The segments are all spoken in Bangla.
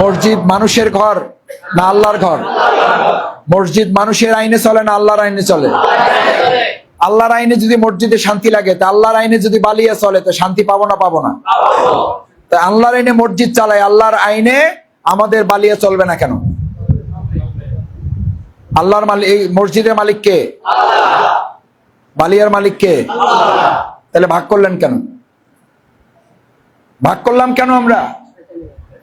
মসজিদ মানুষের ঘর না আল্লাহর ঘর? মসজিদ মানুষের আইনে চলে না আল্লাহর আইনে চলে? আল্লাহর আইনে যদি মসজিদে শান্তি লাগে, তা আল্লাহর আইনে যদি বালিয়ে চলে, তো শান্তি পাবো না পাবো না? তা আল্লাহর আইনে মসজিদ চালায়, আল্লাহর আইনে আমাদের বালিয়ে চলবে না কেন? আল্লাহর মালিক মসজিদের মালিক কে? বালিয়ার মালিক কে? তাহলে ভাগ করলেন কেন? ভাগ করলাম কেন আমরা?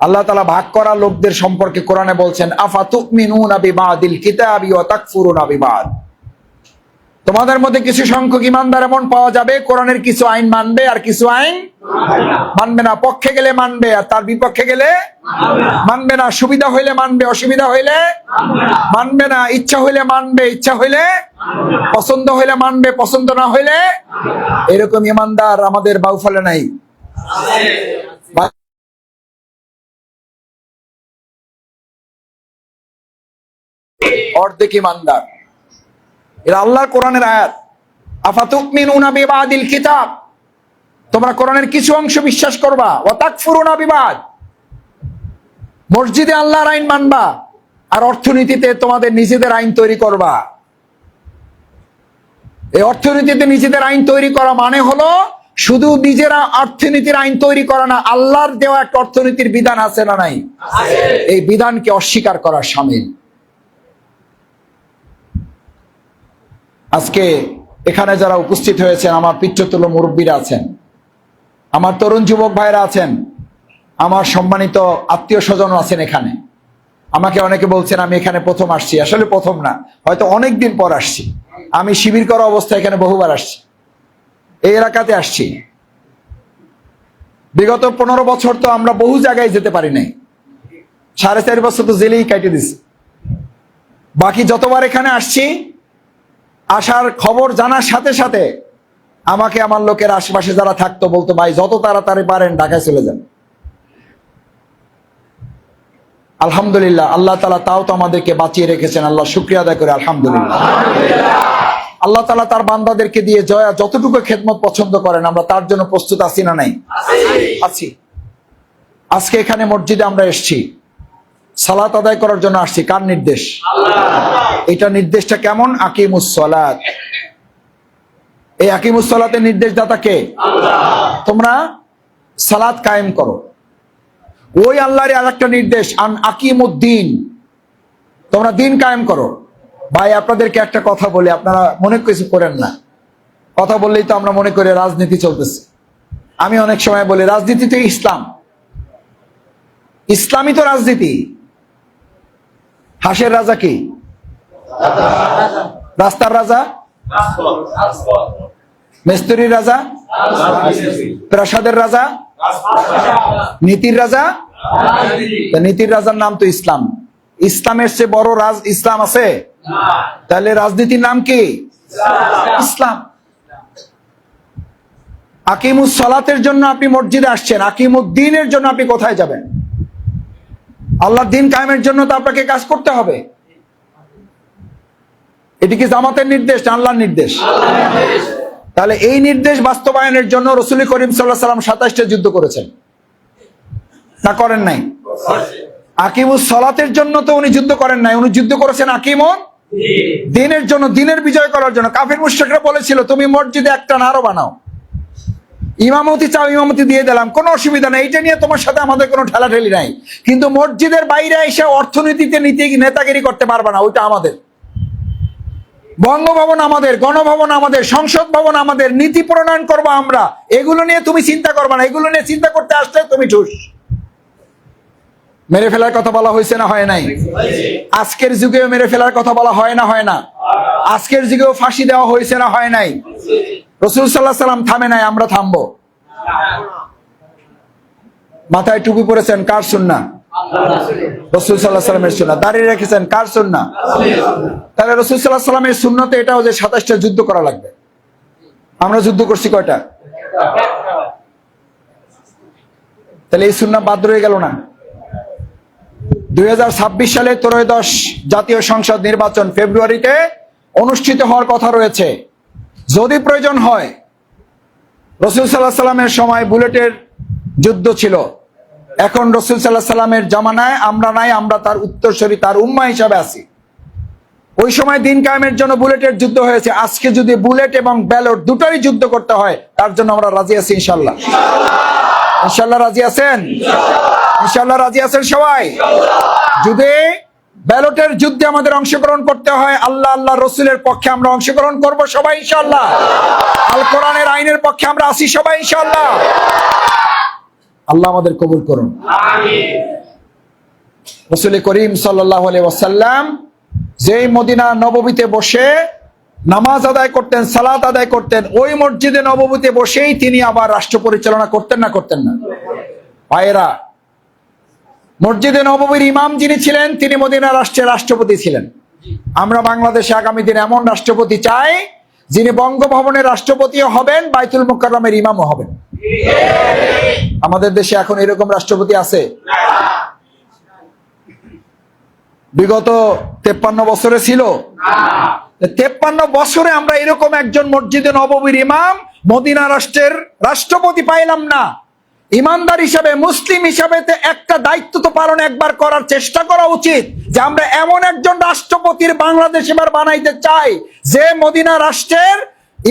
আল্লাহ তালা ভাগ করা লোকদের সম্পর্কে কোরআনে বলছেন আফা তুমিনুনা বিবাদিল কিতাবি ওয়া তাকফুরুনা বিবাদ? তোমাদের মধ্যে কিছু সংখ্যক ইমানদার এমন পাওয়া যাবে, কোরআনের কিছু আইন মানবে আর কিছু আইন মানবে না। পক্ষে গেলে মানবে আর তার বিপক্ষে গেলে মানবে না। সুবিধা হইলে মানবে, অসুবিধা হইলে মানবে না। ইচ্ছা হইলে মানবে, ইচ্ছা হইলে পছন্দ হইলে মানবে, পছন্দ না হইলে এরকম ইমানদার আমাদের বাউফলে নাই। অর্ধেক ইমানদার। এরা আল্লাহর কোরআনের আয়াত। আফাতুমিনুনা বিবাদিল কিতাব। তোমরা কোরআনের কিছু অংশ বিশ্বাস করবা। ও তাকফুরুনা বিবাদ। মসজিদে আল্লাহর আইন মানবা আর অর্থনীতিতে তোমাদের নিজেদের আইন তৈরি করবা। এই অর্থনীতিতে নিজেদের আইন তৈরি করা মানে হলো শুধু নিজেরা অর্থনীতির আইন তৈরি করা না আল্লাহর দেওয়া একটা অর্থনীতির বিধান আছে না নাই? এই বিধানকে অস্বীকার করা সামিল। এখানে যারা উপস্থিত হয়েছেন, আমার পিচ্ছতুল্য মুরব্বীরা আছেন, আমার তরুণ যুবক ভাইরা আছেন, আমার সম্মানিত আত্মীয় স্বজন আছেন এখানে। আমাকে অনেকে বলছেন, আমি এখানে প্রথম আসছি। আসলে প্রথম না, হয়তো অনেক দিন পর আসছি। আমি শিবির করা অবস্থায় এখানে বহুবার আসছি। এই এলাকাতে আসছি। বিগত পনেরো বছর তো আমরা বহু জায়গায় যেতে পারি নাই। সাড়ে চার বছর তো জেলেই কাটিয়ে দিছি। বাকি যতবার এখানে আসছি আসার খবর জানার সাথে সাথে আমাকে আমার লোকের আশেপাশে যারা থাকতো বলতো, ভাই, যত তাড়াতাড়ি পারেন, ঢাকায় চলে যান। আলহামদুলিল্লাহ, আল্লাহ তালা তাও তো আমাদেরকে বাঁচিয়ে রেখেছেন। আল্লাহ শুক্রিয়া আদায় করে, আলহামদুলিল্লাহ। আল্লাহ তালা তার বান্দাদেরকে দিয়ে জয়া, যতটুকু খেদমত পছন্দ করেন, আমরা তার জন্য প্রস্তুত আছি না নাই? আছি। আজকে এখানে মসজিদে আমরা এসছি। সালাত আদায় করার জন্য আসছি। কার নির্দেশ? এটা নির্দেশটা কেমন? আকিমুস সালাত। এই আকিমুস সালাতের নির্দেশদাতা কে? তোমরা সালাত কায়েম করো। ওই আল্লাহর আর একটা নির্দেশ আন আকিমুদ্দিন। তোমরা দিন কায়েম করো। ভাই আপনাদেরকে একটা কথা বলি আপনারা মনে কিছু করেন না। কথা বললেই তো আমরা মনে করি রাজনীতি চলতেছে। আমি অনেক সময় বলি রাজনীতি তো ইসলাম। ইসলামই তো রাজনীতি। হাসের রাজা কি? রাস্তার রাজা? মেস্তরির রাজা? প্রাসাদের রাজা? নীতির রাজা? নীতির রাজার নাম তো ইসলাম। ইসলামের চেয়ে বড় রাজ ইসলাম আছে? তাহলে রাজনীতির নাম কি? ইসলাম। আকিমুস সলাতের জন্য আপনি মসজিদে আসছেন। আকিমুদ্দিনের জন্য আপনি কোথায় যাবেন? আল্লাহ দিন কায়েমের জন্য তো আপনাকে কাজ করতে হবে। এটি কি জামাতের নির্দেশ না আল্লাহর নির্দেশ? তাহলে এই নির্দেশ বাস্তবায়নের জন্য রসুল করিম সাল্লাহ সাল্লাম সাতাশটা যুদ্ধ করেছেন। না, করেন নাই? আকিমুস সলাতের জন্য তো উনি যুদ্ধ করেন নাই। উনি যুদ্ধ করেছেন আকিমুন দিনের জন্য, দিনের বিজয় করার জন্য। কাফির মুশ্রিকরা বলেছিল, তুমি মসজিদে একটা না আরও বানাও। ইমামতি চাও, ইমামতি দিয়ে দিলাম। কোনো অসুবিধা নেই। এটা নিয়ে তোমার সাথে আমাদের কোনো ঠেলাঠেলি নাই। কিন্তু মসজিদের বাইরে এসে অর্থনীতিতে নীতি নেতাগিরি করতে পারবে না। ওইটা আমাদের। বঙ্গভবন আমাদের, গণভবন আমাদের, সংসদ ভবন আমাদের, নীতি প্রণয়ন করব আমরা। এগুলো নিয়ে তুমি চিন্তা করবা না, এগুলো নিয়ে চিন্তা করতে আসলে তুমি ঠুস। মেরে ফেলার কথা বলা হয়েছে না হয় নাই? আজকের যুগেও মেরে ফেলার কথা বলা হয় না হয় না? আজকের যুগেও ফাঁসি দেওয়া হয়েছে না হয় নাই? রসুল সাল্লাহ সাল্লাম থামে নাই, আমরা থামবো। মাথায় টুপি পরেছেন, কার সুন্না রসুল ত্রয়োদশ জাতীয় সংসদ নির্বাচন ফেব্রুয়ারিতে অনুষ্ঠিত হওয়ার কথা রয়েছে। যদি প্রয়োজন হয়, রসুল সাল্লাহ সাল্লামের সময় বুলেটের যুদ্ধ ছিল। এখন রসুল সাল্লাহ সাল্লামের জামানায় আমরা নাই, আমরা তার উত্তরসূরি, তার উম্মা হিসাবে আছি। ওই সময় দিন কায়েমের জন্য বুলেটের যুদ্ধ হয়েছে। আজকে যদি বুলেট এবং ব্যালট দুটোরই যুদ্ধ করতে হয়, তার জন্য আমরা রাজি আছি ইনশাল্লাহ ইনশাল্লাহ রাজি আছেন? ইনশাল্লাহ রাজি আছেন সবাই? যদি ব্যালটের যুদ্ধে আমাদের অংশগ্রহণ করতে হয়, আল্লাহ আল্লাহ রসুলের পক্ষে আমরা অংশগ্রহণ করব সবাই ইনশাল্লাহ আল কোরআনের আইনের পক্ষে আমরা আসি সবাই ইনশাল্লাহ আল্লাহ আমাদের কবুল করুন। রসুল করিম ওয়াসাল্লাম যেই মদিনা নববীতে বসে নামাজ আদায় করতেন, সালাত আদায় করতেন, ওই মসজিদে নববীতে বসেই তিনি আবার রাষ্ট্র পরিচালনা করতেন না করতেন না? ভাইয়েরা, মসজিদে নববীর ইমাম যিনি ছিলেন, তিনি মদিনা রাষ্ট্রের রাষ্ট্রপতি ছিলেন। আমরা বাংলাদেশে আগামী দিনে এমন রাষ্ট্রপতি চাই, যিনি বঙ্গভবনের রাষ্ট্রপতিও হবেন, বাইতুল মোকাররমের ইমামও হবেন। আমাদের দেশে এখন এরকম রাষ্ট্রপতি আছে? বিগত তেপ্পান্ন বছরে ছিল। তেপ্পান্ন বছরে আমরা এরকম একজন মসজিদে নববীর ইমাম মদিনা রাষ্ট্রের রাষ্ট্রপতি পাইলাম না। ইমানদার হিসাবে মুসলিম হিসাবে একটা দায়িত্ব তো পালন একবার করার চেষ্টা করা উচিত যে আমরা এমন একজন রাষ্ট্রপতির বাংলাদেশ এবার বানাইতে চাই যে মদিনা রাষ্ট্রের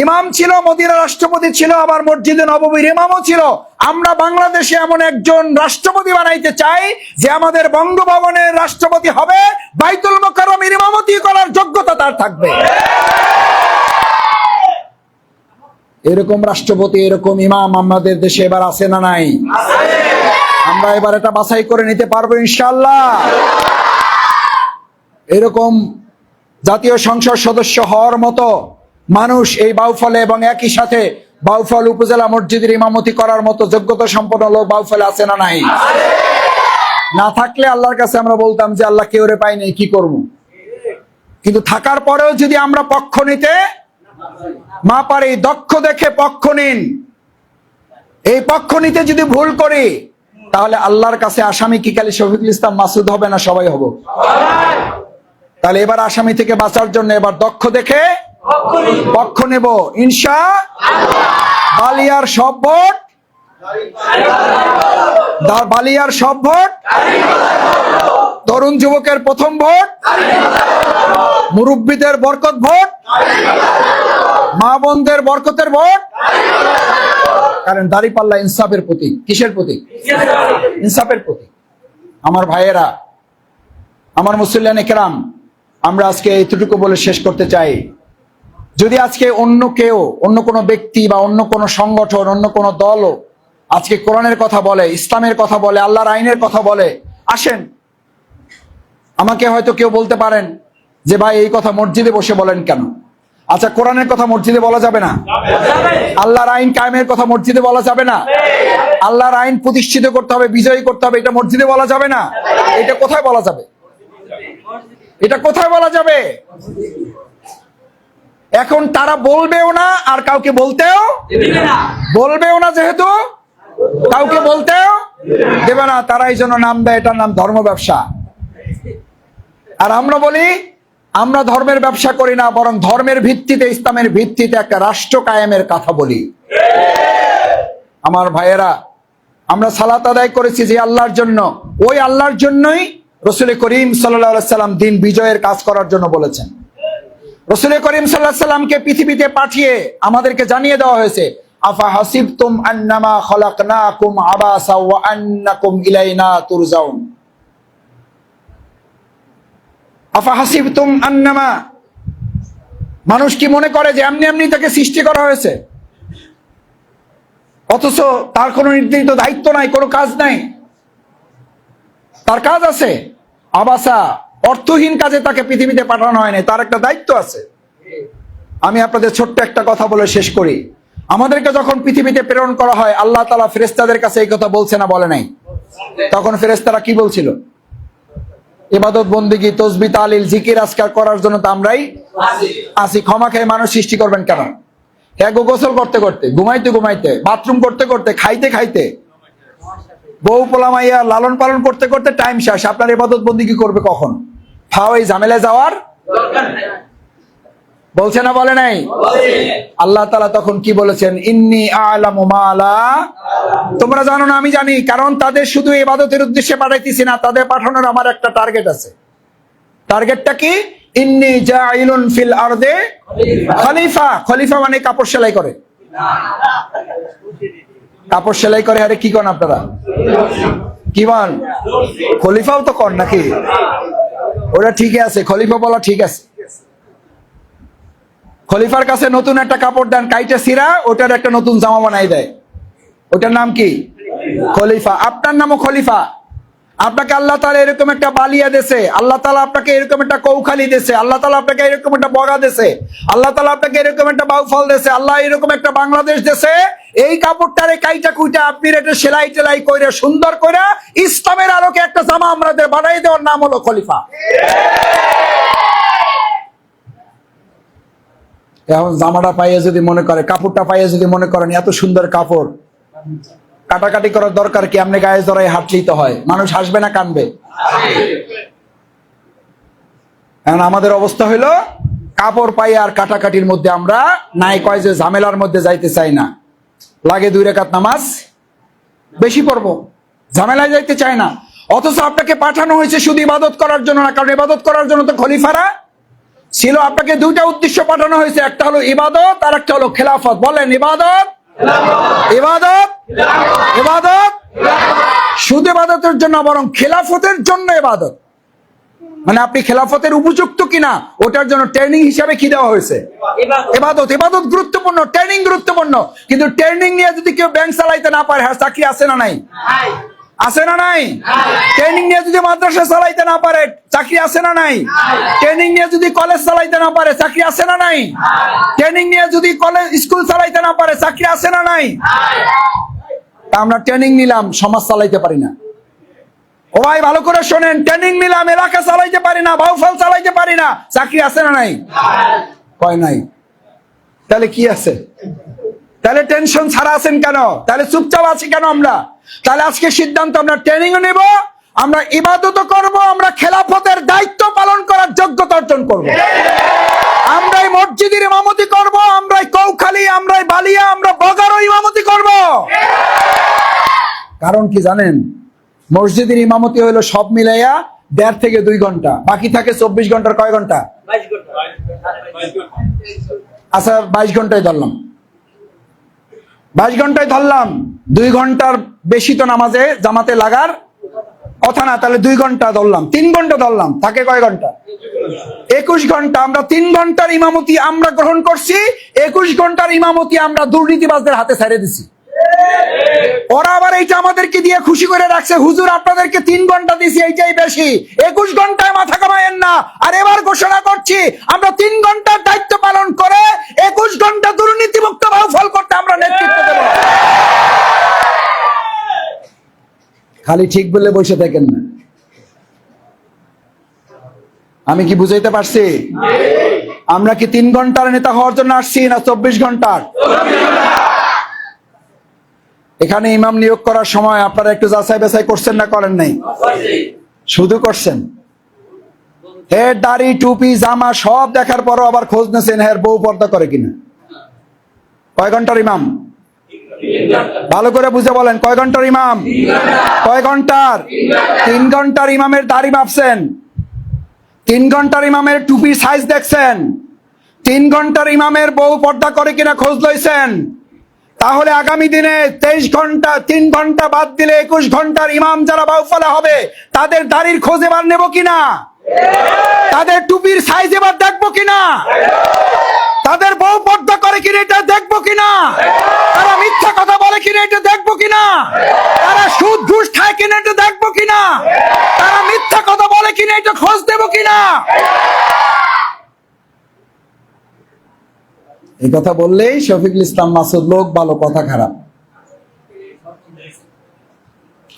ইমাম ছিল মদিনা রাষ্ট্রপতি ছিল আবার মসজিদে নববীর ইমামও ছিল। আমরা বাংলাদেশে এমন একজন রাষ্ট্রপতি বানাইতে চাই যে আমাদের বঙ্গভবনের রাষ্ট্রপতি হবে বাইতুল মোকাররমের ইমামতি করার যোগ্যতা তার থাকবে। এরকম রাষ্ট্রপতি, এরকম ইমাম আমাদের দেশে এবার আছে না নাই? আমরা এবার এটা বাছাই করে নিতে পারব ইনশাল্লাহ এরকম জাতীয় সংসদ সদস্য হওয়ার মতো মানুষ এই বাউফলে এবং একই সাথে বাউফল উপজেলা মসজিদের ইমামতি করার মতো যোগ্যতা সম্পন্ন লোক বাউফলে আছে না নাই? না থাকলে আল্লাহর কাছে আমরা বলতাম যে আল্লাহ কেউ রে পাইনি কি করব? কিন্তু থাকার পরেও যদি আমরা পক্ষ নিতে মা পারি, দক্ষ দেখে পক্ষ নিন। এই পক্ষ নিতে যদি ভুল করি, তাহলে আল্লাহর কাছে আসামি কি কালি শফিকুল ইসলাম মাসুদ হবে না সবাই হব? তাহলে এবার আসামি থেকে বাঁচার জন্য এবার দক্ষ দেখে পক্ষ নেব। ইনশা বালিয়ার সব ভোট। বালিয়ার সব ভোট। তরুণ যুবকের প্রথম ভোট। মুরব্বীদের বরকত ভোট। মা বোনদের বরকতের ভোট। কারণ দাড়িপাল্লা ইনসাফের প্রতীক। কিসের প্রতীক? ইনসাফের প্রতীক। আমার ভাইয়েরা, আমার মুসল্লান একরাম আমরা আজকে এতটুকু বলে শেষ করতে চাই। যদি আজকে অন্য কেউ, অন্য কোনো ব্যক্তি বা অন্য কোনো সংগঠন, অন্য কোনো দলও আজকে কোরআনের কথা বলে, ইসলামের কথা বলে, আল্লাহর আইনের কথা বলে, আসেন। আমাকে হয়তো কেউ বলতে পারেন যে, ভাই, এই কথা মসজিদে বসে বলেন কেন? আচ্ছা কোরআনের কথা মসজিদে বলা যাবে না? আল্লাহর আইন কায়েমের কথা মসজিদে বলা যাবে না? আল্লাহর আইন প্রতিষ্ঠিত করতে হবে, বিজয়ী করতে হবে, এটা মসজিদে বলা যাবে না? এটা কোথায় বলা যাবে? এটা কোথায় বলা যাবে? এখন তারা বলবেও না আর কাউকে বলতেও বলবেও না যেহেতু কাউকে বলতেও দেবে না। তারা এই জন্য নাম দেয় এটার নাম ধর্ম ব্যবসা। আর আমরা বলি আমরা ধর্মের ব্যবসা করি না বরং ধর্মের ভিত্তিতে ইসলামের ভিত্তিতে একটা রাষ্ট্র কায়েমের কথা বলি। আমার ভাইয়েরা আমরা সালাত আদায় করেছি যে আল্লাহর জন্য। ওই আল্লাহর জন্যই রসুল করিম সাল্লাহ সাল্লাম দিন বিজয়ের কাজ করার জন্য বলেছেন। রসুল করিম সাল্লাহ সাল্লামকে পৃথিবীতে পাঠিয়ে আমাদেরকে জানিয়ে দেওয়া হয়েছে, আফা হাসিবতুম আন্নামা খলাকনাকুম আবাসা ওয়া আন্নাকুম ইলাইনা তুরজাউন? আফা হাসিবতুম আন্নামা, মানুষ কি মনে করে যে এমনি এমনি তাকে সৃষ্টি করা হয়েছে? অথচ তার কোনো নির্ধারিত দায়িত্ব নাই, কোনো কাজ নাই। তার কাজ আছে, আবাসা অর্থহীন কাজে তাকে পৃথিবীতে পাঠানো হয়নি, তার একটা দায়িত্ব আছে। আমি আপনাদের ছোট্ট একটা কথা বলে শেষ করি। আমাদেরকে যখন পৃথিবীতে প্রেরণ করা হয়, আল্লাহ তালা ফেরেস্তাদের কাছে এই কথা বলছে না, বলে নাই? তখন ফেরেস্তারা কি বলছিল? ইবাদত, বন্দিগি, তসবি, তালিল, জিকির, আজকার করার জন্য তো আমরাই আসি ক্ষমা খেয়ে মানুষ সৃষ্টি করবেন কেন? এক গোসল করতে করতে, ঘুমাইতে ঘুমাইতে, বাথরুম করতে করতে, খাইতে খাইতে, বউ পোলামাইয়া লালন পালন করতে করতে টাইম শেষ। আপনার ইবাদত বন্দি কি করবে কখন? ফাও এই ঝামেলায় যাওয়ার বলছে না বলে নাই? আল্লাহ তালা তখন কি বলেছেন? ইন্নি তোমরা জানো না আমি জানি কারণ তাদের শুধু ইবাদতের উদ্দেশ্যে পাঠাইতেছি না তাদের পাঠানোর আমার একটা টার্গেট আছে। টার্গেটটা কি? ইন্নি জাইলুন ফিল আরদে খলিফা। খলিফা মানে কাপড় সেলাই করে। কাপড় সেলাই করে আরে কি কন আপনারা? কি বল খলিফাও তো কর নাকি? ওটা ঠিকই আছে, খলিফা বলা ঠিক আছে। খলিফার কাছে নতুন একটা কাপড় দেন, কাইটে সিরা, ওটার একটা নতুন জামা বানাই দেয়। ওটার নাম কি? খলিফা। আপনার নামও খলিফা। আপনাকে আল্লাহ তালা এরকম একটা বালিয়া দেশে আল্লাহ তালা আপনাকে এরকম একটা কৌখালি দেশে আল্লাহ তালা আপনাকে এরকম একটা বগা দেশে আল্লাহ তালা আপনাকে এরকম একটা বাউফল দেশে আল্লাহ এরকম একটা বাংলাদেশ দেশে এই কাপড়টারে কাইটা কুইটা আপনি এটা সেলাই টেলাই করে সুন্দর করে ইসলামের আলোকে একটা জামা আমাদের বানাই দেওয়ার নাম হলো খলিফা। এখন জামাটা পাইয়ে যদি মনে করে, কাপড়টা পাইয়ে যদি মনে করেন এত সুন্দর কাপড়, কাটাকাটি করার দরকার কি? আপনি গায়ে জড়াই হাঁটলেই তো হয়। মানুষ হাসবে না কানবে? এখন আমাদের অবস্থা হইল, কাপড় পাই আর কাটাকাটির মধ্যে আমরা নাই, কয় যে ঝামেলার মধ্যে যাইতে চাই না। লাগে দুই রেখাত নামাজ, বেশি পড়ব। ঝামেলায় যাইতে চায় না। অথচ আপনাকে পাঠানো হয়েছে শুধু ইবাদত করার জন্য না, কারণ ইবাদত করার জন্য তো খলিফারা ছিল। আপনাকে দুইটা উদ্দেশ্য পাঠানো হয়েছে। একটা হলো ইবাদত, আর একটা হলো খেলাফত। বলেন, ইবাদত? ইবাদত? ইবাদত? শুধু ইবাদতের জন্য বরং খেলাফতের জন্য ইবাদত। মানে আপনি খেলাফতের উপযুক্ত কিনা ওটার জন্য ট্রেনিং হিসাবে কি দেওয়া হয়েছে? এবাদত। এবাদত গুরুত্বপূর্ণ ট্রেনিং গুরুত্বপূর্ণ। কিন্তু ট্রেনিং নিয়ে যদি কেউ ব্যাংক চালাইতে না পারে হ্যাঁ চাকরি আছে না নাই? আছে না নাই? ট্রেনিং নিয়ে যদি মাদ্রাসা চালাইতে না পারে চাকরি আছে না নাই? ট্রেনিং নিয়ে যদি কলেজ চালাইতে না পারে চাকরি আছে না নাই? ট্রেনিং নিয়ে যদি কলেজ স্কুল চালাইতে না পারে চাকরি আছে না নাই? আমরা ট্রেনিং নিলাম সমাজ চালাইতে পারি না। ও ভাই ভালো করে শোনেন, ট্রেনিং নিলাম, এলাকা চালাইতে পারি না, বাউফল চালাইতে পারি না। চাকরি আছে না নাই? কয় নাই? তাহলে কি আছে? তাহলে টেনশন ছাড়া আছেন কেন? তাহলে চুপচাপ আছি কেন আমরা? তাহলে আজকে সিদ্ধান্ত, আমরা ট্রেনিংও নেব, আমরা ইবাদত করব, আমরা খেলাফতের দায়িত্ব পালন করার যোগ্যতা অর্জন করব। আমরাই মসজিদের ইমামতি করব, আমরাই কৌখালি, আমরাই বালিয়া, আমরা বগারও ইমামতি করব। কারণ কি জানেন? মসজিদের ইমামতি হলো সব মিলাইয়া দেড় থেকে দুই ঘণ্টা। বাকি থাকে চব্বিশ ঘণ্টার কয় ঘণ্টা। আচ্ছা বাইশ ঘন্টায় ধরলাম। বাইশ ঘন্টায় ধরলাম দুই ঘণ্টার বেশি তো নামাজে জামাতে লাগার কথা না তাহলে দুই ঘণ্টা ধরলাম। তিন ঘণ্টা ধরলাম থাকে কয় ঘণ্টা? একুশ ঘণ্টা আমরা তিন ঘণ্টার ইমামতি আমরা গ্রহণ করছি একুশ ঘণ্টার ইমামতি আমরা দুর্নীতিবাজদের হাতে ছেড়ে দিছি। ওরা আবার এইটা আমাদেরকে দিয়ে খুশি করে রাখছে। হুজুর, আপনাদেরকে তিন ঘণ্টা দিছি এইটাই বেশি। একুশ ঘন্টায় মাথা কামায়েন না। আর এবার ঘোষণা করছি, আমরা তিন ঘণ্টার দায়িত্ব পালন করে একুশ ঘণ্টা দুর্নীতিমুক্ত ফল করতে আমরা নেতৃত্ব দেব। খালি ঠিক বলে বসে থাকেন না। আমি কি বুঝাইতে পারছি? আমরা কি তিন ঘণ্টার নেতা হওয়ার জন্য আসছি না চব্বিশ ঘণ্টার? এখানে ইমাম নিয়োগ করার সময় আপনারা একটু যাচাই বাছাই করছেন না করেন নাই? শুধু করছেন? হের দাড়ি, টুপি, জামা সব দেখার পরও আবার খোঁজ নিয়েছেন হের বউ পর্দা করে কিনা। কয় ঘণ্টার ইমাম? ভালো করে বুঝে বলেন, কয় ঘণ্টার ইমাম? কয় ঘণ্টার? তিন ঘণ্টার ইমামের দাড়ি মাপছেন। তিন ঘণ্টার ইমামের টুপি সাইজ দেখছেন। তিন ঘণ্টার ইমামের বউ পর্দা করে কিনা খোঁজ লইছেন। তাহলে আগামী দিনে তেইশ ঘণ্টা, তিন ঘণ্টা বাদ দিলে একুশ ঘণ্টার ইমাম যারা বাউফলা হবে, তাদের দাড়ির খোঁজ এবার নেব কিনা? তাদের টুপির সাইজ এবার দেখব কিনা? তাদের বউ পর্দা করে কিনা, এটা দেখব কিনা? তারা মিথ্যা কথা বলে কিনা, এটা দেখব কিনা? তারা সুদ, ঘুষ খায় কিনা, এটা দেখব কিনা? তারা মিথ্যা কথা বলে কিনা, এটা খোঁজ দেবো কিনা? এই কথা বললেই শফিকুল ইসলাম মাসুদ লোক, ভালো কথা খারাপ।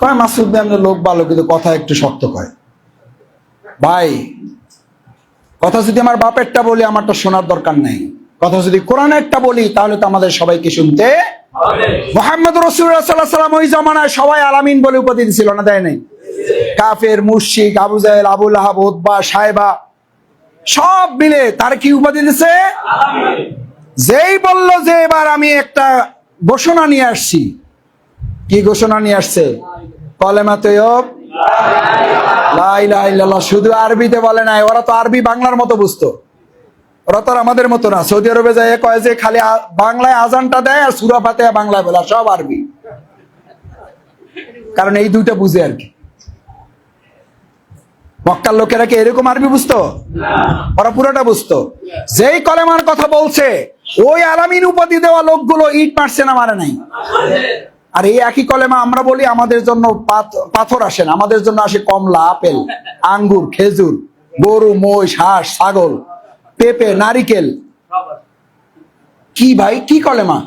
কয় মাসুদ আমরা লোক, ভালো, কিন্তু কথা একটু শক্ত কয়। ভাই, কথা যদি আমার বাপেরটা বলি আমারটা শোনার দরকার নেই। কথা যদি কোরআনেরটা বলি, তাহলে তো আমাদের সবাইকে শুনতে মোহাম্মদ রসুল্লাহ ওই জমানায় সবাই আলামিন বলে উপাধি দিছিল না, দেয় নাই? কাফের মুর্শিক আবু জাহেল আবুল আহাব উদ্বা সাহেবা, সব মিলে তার কি উপাধি দিছে? যেই বলল যে এবার আমি একটা ঘোষণা নিয়ে আসছি। কি ঘোষণা নিয়ে আসছে? কলেমা ইলাহা শুধু আরবিতে বলে নাই, ওরা তো আরবি বাংলার মতো বুঝতো। ওরা তো আমাদের মতো না। সৌদি আরবে যায় কয় যে খালি বাংলায় আজানটা দেয় আর সুরা ফাতে বাংলায় বলে সব আরবি। কারণ এই দুইটা বুঝে আর কি। মক্কার লোকেরা কি এরকম আরবি বুঝতো? ওরা পুরোটা বুঝতো। যেই কলেমার কথা বলছে ওই আরামিন উপাধি দেওয়া লোকগুলো ইট মারছে না মারে নাই। আর এই একই কলেমা আমরা বলি আমাদের জন্য পাথ- পাথর আসে না। আমাদের জন্য আসে কমলা আপেল আঙ্গুর খেজুর গরু মহিষ হাঁস ছাগল পেঁপে নারিকেল। কি ভাই? কি কলেমা?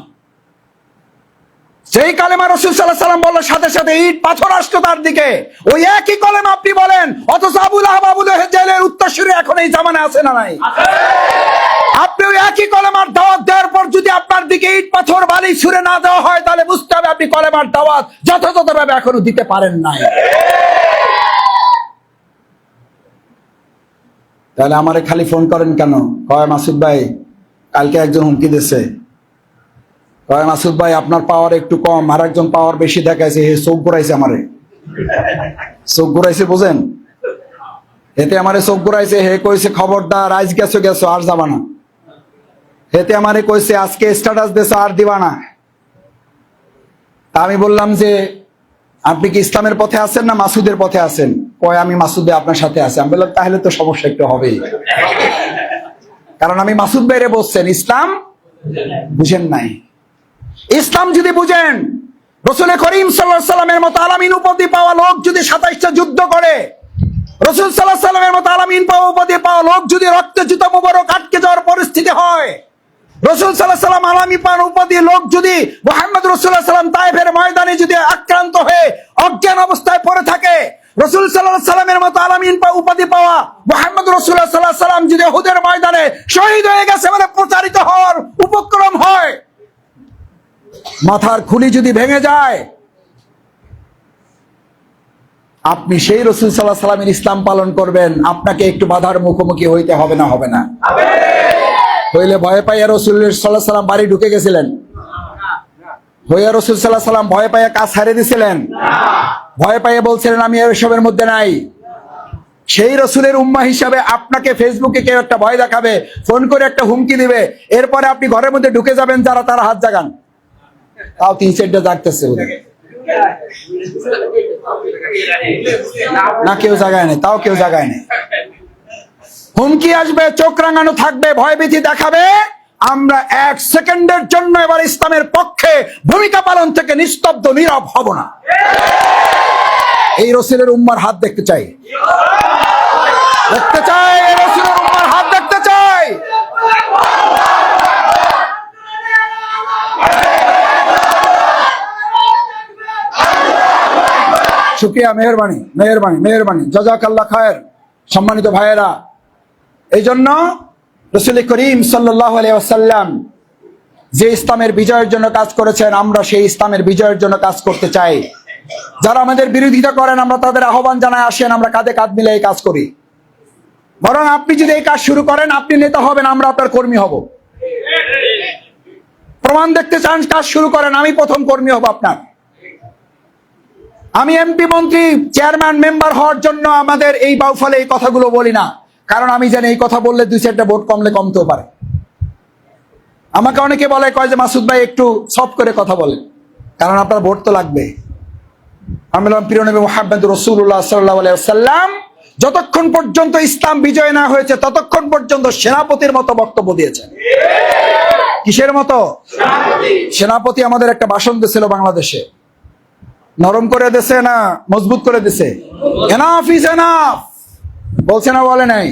যেই কালেমা রসুল সাল্লাহ সাল্লাম বলল, সাথে সাথে ইট পাথর আসতো তার দিকে। ওই একই কলেমা আপনি বলেন, অথচ আবুল আহাব আবুল জেলের উত্তরসূরি এখন এই জামানে আছে না নাই? আপনি ওই একই কলেমার দাওয়াত দেওয়ার পর যদি আপনার দিকে ইট পাথর বালি ছুড়ে না দেওয়া হয়, তাহলে বুঝতে হবে আপনি কলেমার দাওয়াত যথাযথভাবে এখনও দিতে পারেন নাই। তাহলে আমারে খালি ফোন করেন কেন? কয় মাসুদ ভাই, কালকে একজন হুমকি দিছে মাসুদ ভাই, আপনার পাওয়ার একটু কম আর একজন পাওয়ার বেশি দেখাইছে, হে, চোখ ঘুরাইছে আমারে। চোখ ঘুরাইছে, বুঝেন? এতে আমারে চোখ ঘুরাইছে, হে, কইছে, খবরদার, আজ গেছো গেছো, আর যাবা না। হেতে আমারে কইছে, আজকে স্ট্যাটাস দেছো, আর দিবা না। তা আমি বললাম যে, আপনি কি ইসলামের পথে আছেন না মাসুদের পথে আছেন? কয়, আমি মাসুদে আপনার সাথে আছি। আমি বললাম, তাহলে তো সমস্যা একটু হবেই। কারণ আমি মাসুদ বাইরে বলছেন, ইসলাম বুঝেন নাই। ইসলাম যদি বুঝেন রসুল করিম সাল্লাহ সাল্লামের মতো আলামিন উপাধি পাওয়া লোক যদি সাতাইশটা যুদ্ধ করে, রসুল সাল্লাহ সাল্লামের মতো আলামিন পাওয়া উপাধি পাওয়া লোক যদি রক্তে জুতো মুবারক আটকে যাওয়ার পরিস্থিতি হয়, রসুল সাল্লাহ সাল্লাম আলামী পান উপাধি লোক যদি মোহাম্মদ রসুল্লাহ সাল্লাম তাইফের ময়দানে যদি আক্রান্ত হয়ে অজ্ঞান অবস্থায় পড়ে থাকে, রসুল সাল্লাহ সাল্লামের মতো আলামিন উপাধি পাওয়া মোহাম্মদ রসুল্লাহ সাল্লাহ সাল্লাম যদি হুদের ময়দানে শহীদ হয়ে গেছে মানে প্রচারিত হওয়ার উপক্রম হয় মাথার খুলি যদি ভেঙে যায়, আপনি সেই রসুল সাল্লাহ সাল্লামের ইসলাম পালন করবেন, আপনাকে একটু বাধার মুখোমুখি হইতে হবে না হবে না। হইলে ভয় পাইয়া রসুল সাল্লাহ সাল্লাম বাড়ি ঢুকে গেছিলেন। হইয়া রসুল সাল্লাহ সাল্লাম ভয় পাইয়া কাজ হারিয়ে দিছিলেন। ভয় পাইয়া বলছিলেন, আমি এসবের মধ্যে নাই। সেই রসুলের উম্মা হিসাবে আপনাকে ফেসবুকে কেউ একটা ভয় দেখাবে, ফোন করে একটা হুমকি দিবে। এরপরে আপনি ঘরের মধ্যে ঢুকে যাবেন, যারা তারা হাত জাগান। তাও তিন চারটা জাগতেছে না, কেউ জাগায় নেই, তাও কেউ জাগায় নেই। হুমকি আসবে, চোখ রাঙানো থাকবে, ভয়ভীতি দেখাবে। আমরা এক সেকেন্ডের জন্য এবার ইসলামের পক্ষে ভূমিকা পালন থেকে নিস্তব্ধ, নীরব হব না। এই রসুলের উম্মার হাত দেখতে চাই। দেখতে চাই এই রসুলের উম্মার হাত দেখতে চাই শুক্রিয়া মেহরবানি মেহরবানি মেহরবানি। জাজাক আল্লাহ খায়ের সম্মানিত ভাইয়েরা এই জন্য রসুল করিম আসাল্লাম যে ইসলামের বিজয়ের জন্য কাজ করেছেন, আমরা সেই ইসলামের বিজয়ের জন্য কাজ করতে চাই। যারা আমাদের বিরোধিতা করেন, আমরা তাদের আহ্বান জানায় আসেন, আমরা কাঁধে কাঁধ মিলে এই কাজ করি। বরং আপনি যদি এই কাজ শুরু করেন, আপনি নেতা হবেন, আমরা আপনার কর্মী হব। প্রমাণ দেখতে চান, কাজ শুরু করেন, আমি প্রথম কর্মী হব আপনার। আমি এমপি মন্ত্রী, চেয়ারম্যান, মেম্বার হওয়ার জন্য আমাদের এই বাউফলে এই কথাগুলো বলি না। কারণ আমি জানি এই কথা বললে দুই চারটা ভোট কমলে কমতেও পারে। আমাকে অনেকে বলে, কয় যে মাসুদ ভাই একটু সফট করে কথা বলেন। কারণ আপনার ভোট তো লাগবে। আমি বললাম, প্রিয় নবী মোহাম্মদ রসুল্লাহ সাল্লাম যতক্ষণ পর্যন্ত ইসলাম বিজয় না হয়েছে, ততক্ষণ পর্যন্ত সেনাপতির মতো বক্তব্য দিয়েছেন। কিসের মতো? সেনাপতি আমাদের একটা ভাষণ দিয়েছিল বাংলাদেশে। নরম করে দিছে না মজবুত করে দিছে? এনাফ ইজ এনাফ বলছে না, বলে নাই?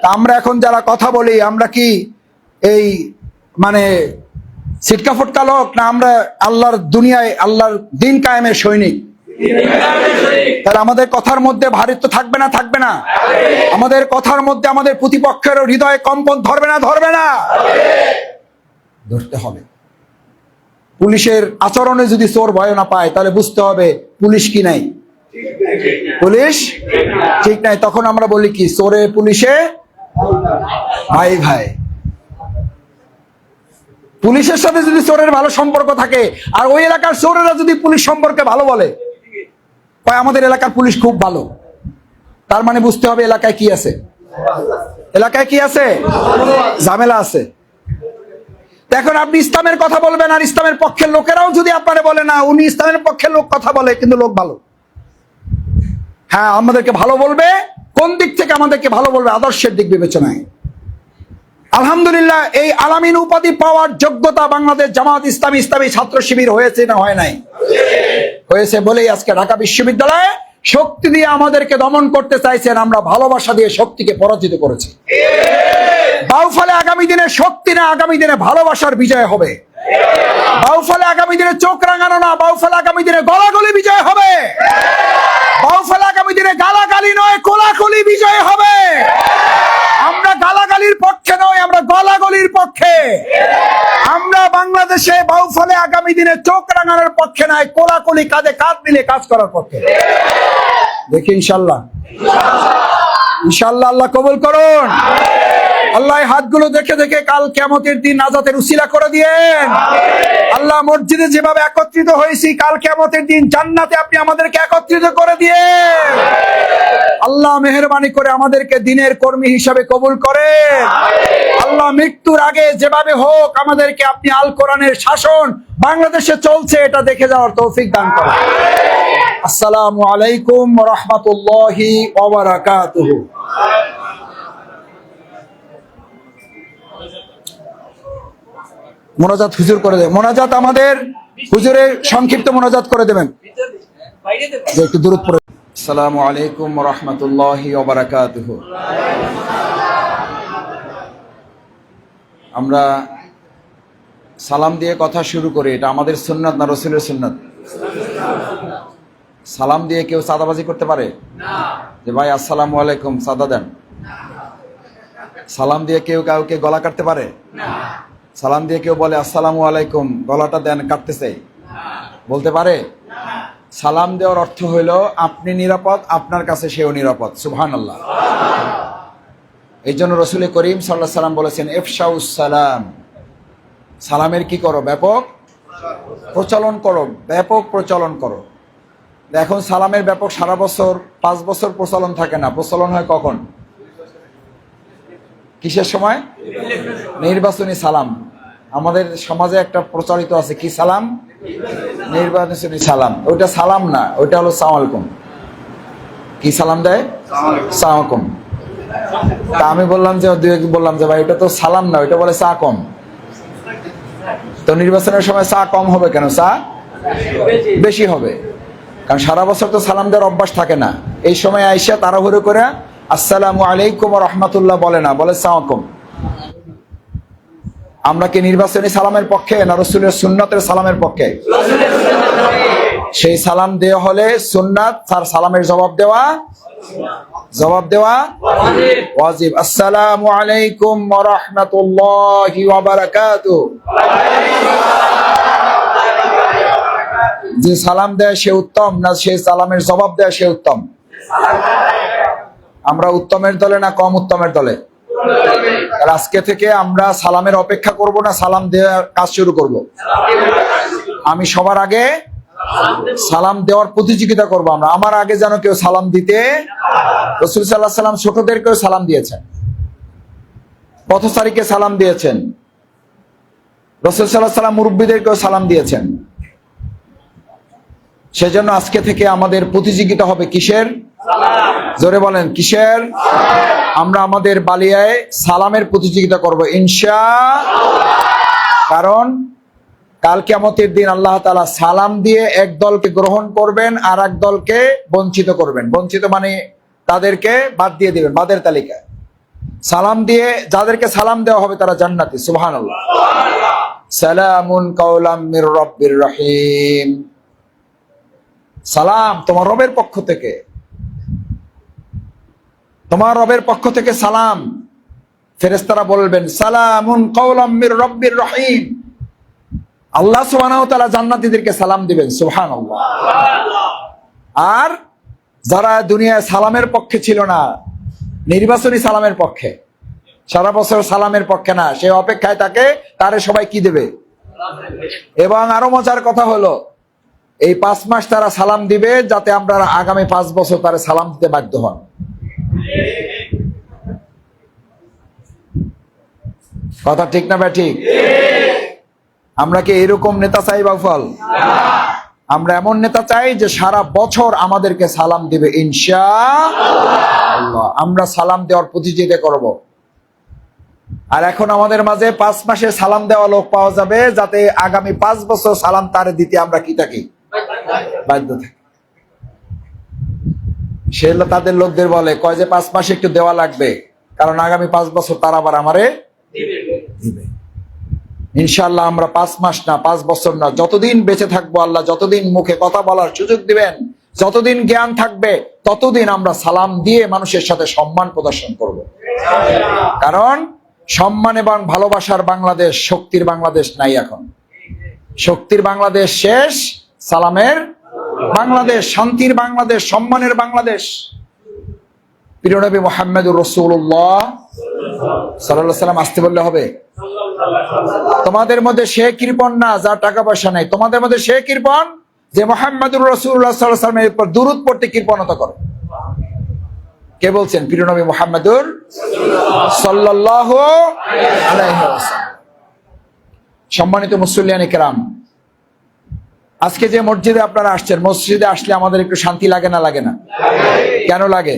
তা আমরা এখন যারা কথা বলি, আমরা কি এই মানে সিটকা ফুটকা লোক না আমরা আল্লাহর দুনিয়ায়, আল্লাহর দিন কায়েমের সৈনিক? তাহলে আমাদের কথার মধ্যে ভারিত্ব থাকবে না থাকবে না? আমাদের কথার মধ্যে আমাদের প্রতিপক্ষের হৃদয়ে কম্পন ধরবে না ধরবে না? ধরতে হবে। পুলিশের আচরণে যদি চোর ভয় না পায়, তাহলে বুঝতে হবে পুলিশ কি নাই। পুলিশ ঠিক নাই, তখন আমরা বলি কি, চোরে, পুলিশে ভাই ভাই। পুলিশের সাথে যদি চোরের ভালো সম্পর্ক থাকে, আর ওই এলাকার চোরেরা যদি পুলিশ সম্পর্কে ভালো বলে, কয়, আমাদের এলাকার পুলিশ খুব ভালো। তার মানে বুঝতে হবে এলাকায় কি আছে। এলাকায় কি আছে? ঝামেলা আছে। এখন আপনি ইসলামের কথা বলবেন আর ইসলামের পক্ষের লোকেরাও যদি আপনারে বলে, না, উনি ইসলামের পক্ষের লোক কথা বলে, কিন্তু লোক ভালো। হ্যাঁ আমাদেরকে ভালো বলবে, কোন দিক থেকে আমাদেরকে ভালো বলবে, আদর্শের দিক বিবেচনায়। আলহামদুলিল্লাহ, এই আলামিন উপাধি পাওয়ার যোগ্যতা বাংলাদেশ জামাত ইসলামী ইসলামী ছাত্র শিবির হয়েছে না হয় নাই? হয়েছে বলেই আজকে ঢাকা বিশ্ববিদ্যালয়ে শক্তি দিয়ে আমাদেরকে দমন করতে চাইছেন, আমরা ভালোবাসা দিয়ে শক্তিকে পরাজিত করেছি। বাউফলে আগামী দিনে শক্তি না, আগামী দিনে ভালোবাসার বিজয় হবে। বাউফলে আগামী দিনে চোখ রাঙানো না, বাউফলে আগামী দিনে গলাগলি বিজয় হবে। বাউফলে আগামী দিনে গালাগালি নয়, কোলাকুলি বিজয় হবে। আমরা গালাগালির পক্ষে নয় আমরা গলাগলির পক্ষে। আমরা বাংলাদেশে বাউফলে আগামী দিনে চোখ রাঙানোর পক্ষে নয় কোলাকুলি কাজে কাজ মিলে কাজ করার পক্ষে। দেখি ইনশাল্লাহ। ইনশাল্লাহ আল্লাহ কবুল করুন। আল্লাহ হাতগুলো দেখে দেখে কাল কেমতের দিন নাজাতের উসিলা করে দিয়েন। আল্লাহ মসজিদে যেভাবে একত্রিত হয়েছি কাল কেমতের দিন জান্নাতে আপনি আমাদেরকে একত্রিত করে দিয়ে আল্লাহ মেহরবানি করে আমাদেরকে দিনের কর্মী হিসাবে কবুল করেন। আল্লাহ মৃত্যুর আগে যেভাবে হোক আমাদেরকে আপনি আল কোরআনের শাসন বাংলাদেশে চলছে এটা দেখে যাওয়ার তৌফিক দান করেন। আসসালামু আলাইকুম রহমতুল্লাহি ওবারাকাতুহু মোনাজাত হুজুর করে দেবেন মোনাজাত আমাদের হুজুরের সংক্ষিপ্ত মোনাজাত করে দেবেন। একটু দূরত পড়ে আসসালামু আলাইকুম রহমতুল্লাহি আমরা সালাম দিয়ে কথা শুরু করি। এটা আমাদের সুন্নাত না রসুলের সুন্নাত? সালাম দিয়ে কেউ সাদাবাজি করতে পারে? যে ভাই, আসসালামু আলাইকুম সাদা দেন। সালাম দিয়ে কেউ কাউকে গলা কাটতে পারে? সালাম দিয়ে কেউ বলে, আসসালামু আলাইকুম, গলাটা দেন কাটতে চাই বলতে পারে? সালাম দেওয়ার অর্থ হইল, আপনি নিরাপদ, আপনার কাছে সেও নিরাপদ। সুবহান আল্লাহ এই জন্য রসুল করিম সাল্লাহ সাল্লাম বলেছেন সালাম। সালামের কি করো? ব্যাপক প্রচলন করো, ব্যাপক প্রচলন করো। এখন সালামের ব্যাপক সারা বছর, পাঁচ বছর প্রচলন থাকে না। প্রচলন হয় কখন? কিসের সময়? নির্বাচনী সালাম। আমাদের সমাজে একটা প্রচলিত আছে কি সালাম? নির্বাচনী সালাম। ওইটা সালাম না ওইটা হলো সালামালাইকুম। কি সালাম দেয়? সালামালাইকুম। তা আমি বললাম যে দুই বললাম যে ভাই ওটা তো সালাম না ওইটা বলে চা কম। তো নির্বাচনের সময় চা কম হবে কেন? চা বেশি হবে। কারণ সারা বছর তো সালাম দেওয়ার অভ্যাস থাকে না। এই সময় আইসা তাড়াহুড়ো করে আসসালামু আলাইকুম রহমতুল্লাহ বলে না বলে সালামাকুম আমরা কি নির্বাচনী সালামের পক্ষে না রসুলের সুন্নতের সালামের পক্ষে? সেই সালাম দেওয়া হলে সুন্নাত, তার সালামের জবাব দেওয়া জবাব দেওয়া আলাইকুম যে সালাম দেয় সে উত্তম, না সে সালামের জবাব দেয় সে উত্তম। আমরা উত্তমের দলে না কম উত্তমের দলে? আজকে থেকে আমরা সালামের অপেক্ষা করব না, সালাম দেওয়ার কাজ শুরু করব। আমি সবার আগে সালাম দেওয়ার প্রতিযোগিতা করব আমরা। আমার আগে যেন কেউ সালাম দিতে, রসুল সাল্লাহ সাল্লাম ছোটদেরকেও সালাম দিয়েছেন। পথচারীকে সালাম দিয়েছেন? রসুল সাল্লাহ সাল্লাম মুরব্বীদেরকেও সালাম দিয়েছেন। সেজন্য আজকে থেকে আমাদের প্রতিযোগিতা হবে কিসের? জোরে বলেন কিসের? আমরা আমাদের বালিয়ায় সালামের প্রতিযোগিতা করব ইনশা কারণ কাল কেমতের দিন আল্লাহ তালা সালাম দিয়ে এক দলকে গ্রহণ করবেন আর এক দলকে বঞ্চিত করবেন। বঞ্চিত মানে তাদেরকে বাদ দিয়ে দিবেন বাদের তালিকায়। সালাম দিয়ে যাদেরকে সালাম দেওয়া হবে তারা জান্নাতি সুবহান আল্লাহ সালামুন কাউলাম রব্বির রহিম। সালাম তোমার রবের পক্ষ থেকে। তোমার রবের পক্ষ থেকে সালাম। ফেরেস্তারা বলবেন কাউলাম রব্বির রহিম। আল্লাহ সুবহানাহু তাআলা জান্নাতীদেরকে সালাম দিবেন, সুবহানাল্লাহ। আর যারা দুনিয়ায় সালামের পক্ষে ছিল না, নির্বাচনী সালামের পক্ষে, সারা বছর সালামের পক্ষে না, সে অপেক্ষায় তাকে তারে সবাই কি দেবে? এবং আরও মজার কথা হলো, এই পাঁচ মাস তারা সালাম দিবে যাতে আমরা আগামী পাঁচ বছর তারা সালাম দিতে বাধ্য হন। কথা ঠিক না ঠিক? আমরা কি এরকম নেতা চাই, বাউফল? আমরা এমন নেতা চাই যে সারা বছর আমাদেরকে সালাম দিবে ইনশা আমরা সালাম দেওয়ার প্রতিযোগিতা করব। আর এখন আমাদের মাঝে পাঁচ মাসে সালাম দেওয়া লোক পাওয়া যাবে, যাতে আগামী পাঁচ বছর সালাম তারে দিতে আমরা কি থাকি? বাধ্য থাকি। সে তাদের লোকদের বলে কয় যে পাঁচ মাসে একটু দেওয়া লাগবে কারণ আগামী পাঁচ বছর তারা আবার আমারে দিবে। ইনশাল্লাহ আমরা পাঁচ মাস না পাঁচ বছর না যতদিন বেঁচে থাকব আল্লাহ যতদিন মুখে কথা বলার সুযোগ দিবেন যতদিন জ্ঞান থাকবে ততদিন আমরা সালাম দিয়ে মানুষের সাথে সম্মান প্রদর্শন করব। কারণ সম্মান এবং ভালোবাসার বাংলাদেশ শক্তির বাংলাদেশ নাই এখন। শক্তির বাংলাদেশ শেষ সালামের বাংলাদেশ, শান্তির বাংলাদেশ, সম্মানের বাংলাদেশ। প্রিয় নবী মোহাম্মদুর রসুল্লাহ সাল্লাহ সাল্লাম আসতে বললে হবে, তোমাদের মধ্যে সে কৃপণ না যার টাকা পয়সা নাই। তোমাদের মধ্যে সে কৃপণ যে মোহাম্মদুর রসুল্লাহ সাল্লামের উপর দুরুদ পড়তে কৃপণতা করে। কে বলছেন? প্রিয় নবী মোহাম্মদুর সাল্লাহ সম্মানিত মুসল্লিয়ানি কেরাম আজকে যে মসজিদে আপনারা আসছেন, মসজিদে আসলে আমাদের একটু শান্তি লাগে না লাগে না? কেন লাগে?